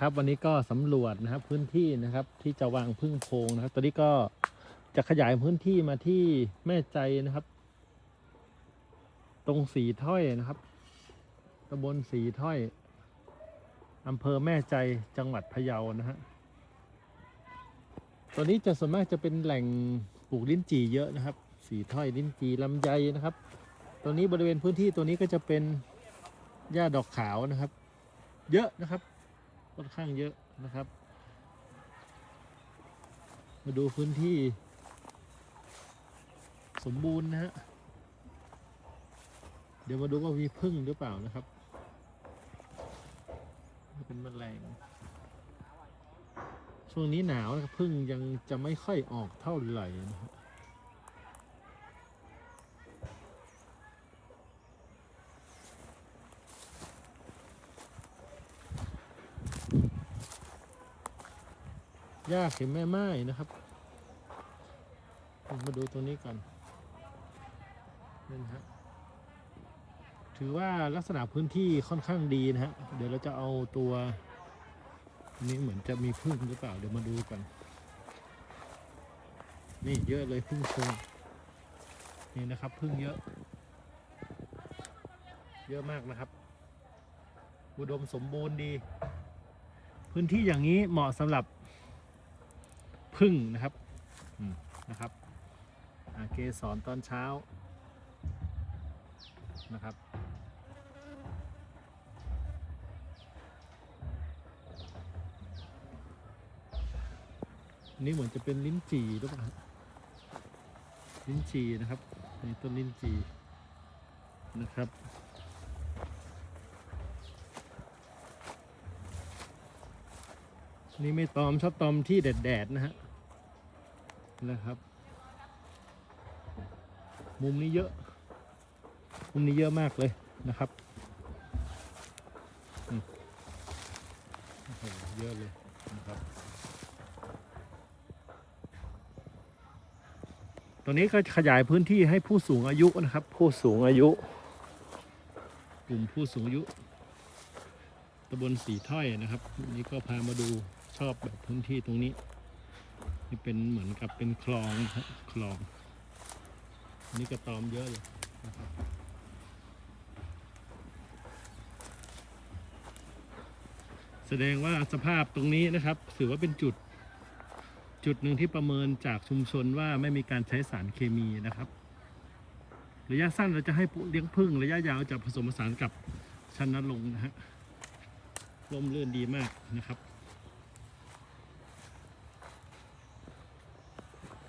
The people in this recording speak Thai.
ครับวันนี้ก็สำรวจนะครับพื้นที่นะครับที่จะวางพึ่งโพงนะครับ ตอนนี้ก็จะขยายพื้นที่มาที่แม่ใจนะครับ ตรงสีถ้อยนะครับตำบลสีถ้อยอำเภอแม่ใจจังหวัดพะเยานะฮะตัวนี้จะส่วนมากจะเป็นแหล่งปลูกลิ้นจี่เยอะนะครับ สีถ้อยลิ้นจี่ลำไยนะครับ ตัวนี้บริเวณพื้นที่ตัวนี้ก็จะเป็นหญ้าดอกขาวนะครับ เยอะนะครับ ค่อนข้างเยอะนะครับ มาดูพื้นที่ สมบูรณ์นะฮะ เดี๋ยวมาดูว่ามีพึ่งหรือเปล่านะครับเป็นแมลงช่วงนี้หนาวนะครับพึ่งยังจะไม่ค่อยออกเท่าไหร่นะฮะ หญ้าเข็มแม่ไม้นะครับ มาดูตัวนี้ก่อนนี่นะฮะถือว่าลักษณะพื้นที่ค่อนข้างดีนะฮะ เดี๋ยวเราจะเอาตัว นี้เหมือนจะมีพึ่งหรือเปล่า เดี๋ยวมาดูกัน นี่เยอะเลยพึ่งโพรงนี่นะครับพึ่งเยอะ เยอะมากนะครับ อุดมสมบูรณ์ดี พื้นที่อย่างนี้เหมาะสำหรับ พึ่งนะครับนะครับอ่าเกสรตอนเช้านะครับนี่เหมือนจะเป็นลิ้นจี่หรือเปล่าลิ้นจี่นะครับนี่ต้นลิ้นจี่นะครับนี่ไม่ตอมชอบตอมที่แดดๆนะฮะ นะครับ มุมนี้เยอะ มุมนี้เยอะมากเลยนะครับเยอะเลยนะครับตอนนี้ก็ขยายพื้นที่ให้ผู้สูงอายุนะครับ ผู้สูงอายุ กลุ่มผู้สูงอายุตำบลสีถ้อยนะครับวันนี้ก็พามาดูชอบแบบพื้นที่ตรงนี้ นี่เป็นเหมือนกับเป็นคลองนะครับคลองอันนี่กระตอมเยอะเลยนะครับแสดงว่าสภาพตรงนี้นะครับ ถือว่าเป็นจุดจุดหนึ่งที่ประเมินจากชุมชนว่าไม่มีการใช้สารเคมีนะครับ ระยะสั้นเราจะให้เลี้ยงพึ่งระยะยาวจะผสมผสานกับชั้นนรงค์นะฮะร่มรื่อนดีมากนะครับ